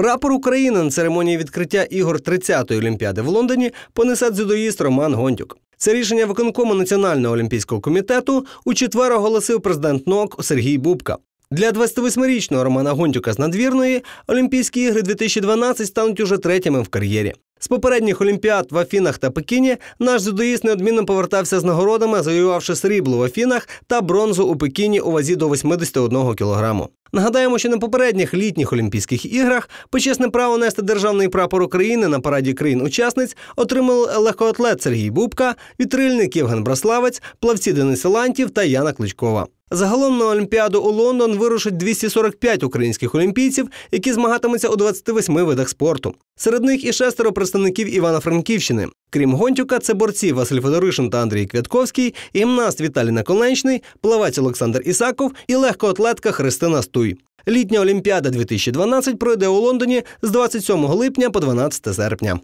Прапор України на церемонії відкриття ігор 30-ї олімпіади в Лондоні понесе дзюдоїст Роман Гонтюк. Це рішення виконкому Національного олімпійського комітету у четвер оголосив президент НОК Сергій Бубка. Для 28-річного Романа Гонтюка з надвірної Олімпійські ігри 2012 стануть уже третіми в кар'єрі. З попередніх олімпіад в Афінах та Пекіні наш дзюдоїст неодмінно повертався з нагородами, завоювавши срібло в Афінах та бронзу у Пекіні у вазі до 81 кілограму. Нагадаємо, що на попередніх літніх Олімпійських іграх почесне право нести державний прапор України на параді країн-учасниць отримали легкоатлет Сергій Бубка, вітрильник Євген Браславець, плавці Денис Силантів та Яна Кличкова. Загалом на Олімпіаду у Лондон вирушить 245 українських олімпійців, які змагатимуться у 28 видах спорту. Серед них і шестеро представників Івано-Франківщини. Крім Гонтюка, це борці Василь Федоришин та Андрій Квятковський, гімнаст Віталій Наколенчний, плавець Олександр Ісаков і легкоатлетка Христина Стуй. Літня Олімпіада 2012 пройде у Лондоні з 27 липня по 12 серпня.